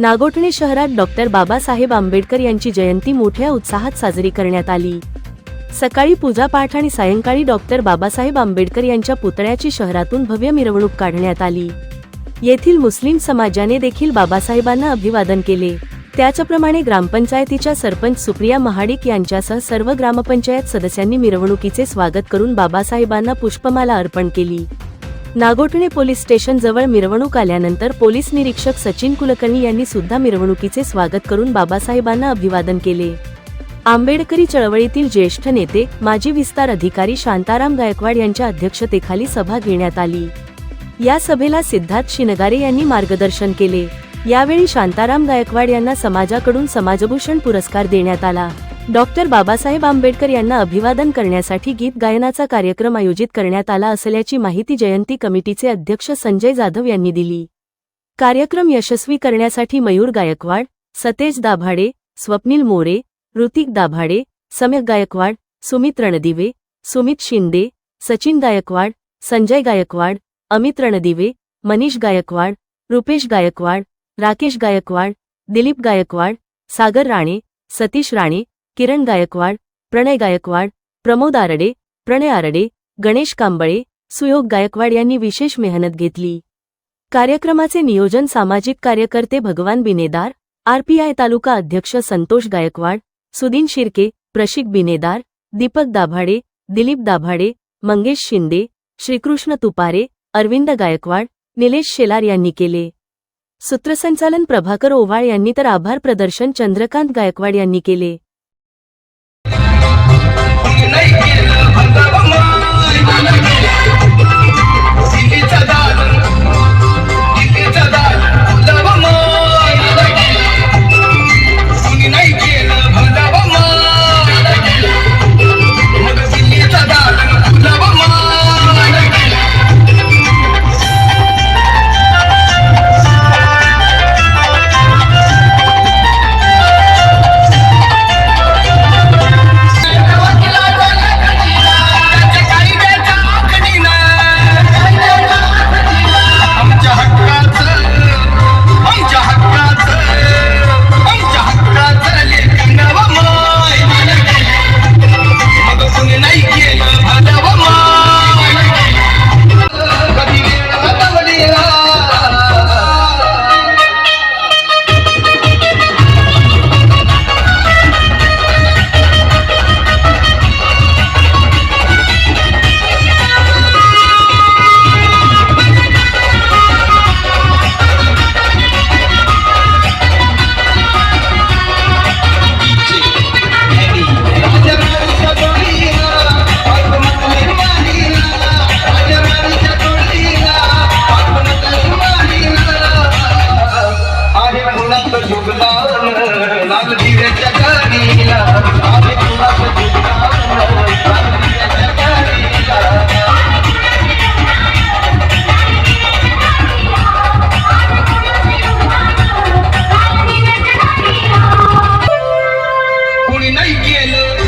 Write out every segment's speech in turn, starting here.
नागोठणे शहरात डॉक्टर बाबासाहेब आंबेडकर यांची जयंती मोठ्या उत्साहात साजरी करण्यात आली. सकाळी पूजापाठ आणि सायंकाळी डॉक्टर बाबासाहेब आंबेडकर यांच्या पुतळ्याची शहरातून भव्य मिरवणूक काढण्यात आली. येथील मुस्लिम समाजाने देखील बाबासाहेबांना अभिवादन केले. त्याचप्रमाणे ग्रामपंचायतीच्या सरपंच सुप्रिया महाडिक यांच्यासह सर्व ग्रामपंचायत सदस्यांनी मिरवणुकीचे स्वागत करून बाबासाहेबांना पुष्पमाला अर्पण केली. नागोठणे पोलीस स्टेशन जवळ मिरवणूक आल्यानंतर पोलीस निरीक्षक सचिन कुलकर्णी यांनी सुद्धा मिरवणुकीचे स्वागत करून बाबासाहेबांना अभिवादन केले. आंबेडकरी चळवळीतील ज्येष्ठ नेते माजी विस्तार अधिकारी शांताराम गायकवाड यांच्या अध्यक्षतेखाली सभा घेण्यात आली. या सभेला सिद्धार्थ शिनगारे यांनी मार्गदर्शन केले. यावेळी शांताराम गायकवाड यांना समाजाकडून समाजभूषण पुरस्कार देण्यात आला. डॉक्टर बाबासाहेब आंबेडकर यांना अभिवादन करण्यासाठी गीत गायनाचा कार्यक्रम आयोजित करण्यात आला असल्याची माहिती जयंती कमिटीचे अध्यक्ष संजय जाधव यांनी दिली. कार्यक्रम यशस्वी करण्यासाठी मयूर गायकवाड सतेज दाभाडे स्वप्नील मोरे ऋतिक दाभाडे सम्यक गायकवाड सुमित रणदिवे सुमित शिंदे सचिन गायकवाड संजय गायकवाड अमित रणदिवे मनीष गायकवाड रुपेश गायकवाड राकेश गायकवाड दिलीप गायकवाड सागर राणे सतीश राणे किरण गायकवाड प्रणय गायकवाड प्रमोद आरडे प्रणय आरडे गणेश कांबळे सुयोग गायकवाड यांनी विशेष मेहनत घेतली. कार्यक्रमाचे नियोजन सामाजिक कार्यकर्ते भगवान बिनेदार आरपीआय तालुका अध्यक्ष संतोष गायकवाड सुदीन शिर्के प्रशिक बिनेदार दीपक दाभाडे दिलीप दाभाडे मंगेश शिंदे श्रीकृष्ण तुपारे अरविंद गायकवाड निलेश शेलार यांनी केले. सूत्रसंचालन प्रभाकर ओवाळ यांनी तर आभार प्रदर्शन चंद्रकांत गायकवाड यांनी केले. ಸಿಗಿಸದ ಕುಳಿ ನೈಕಿಯಲ್ಲಿ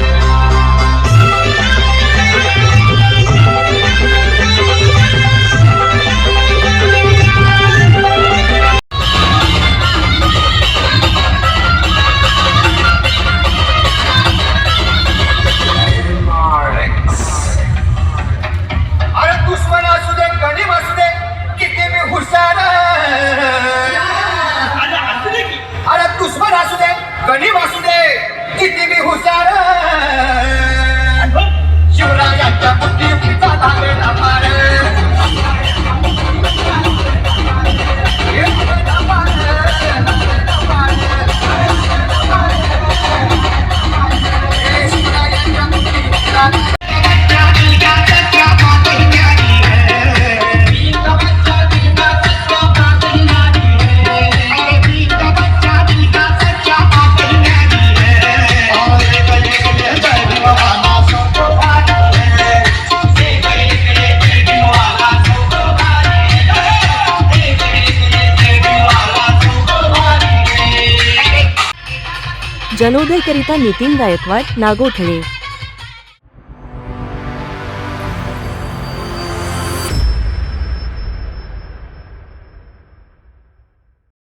जनोदयकरिता नितीन गायकवाड नागोठणे.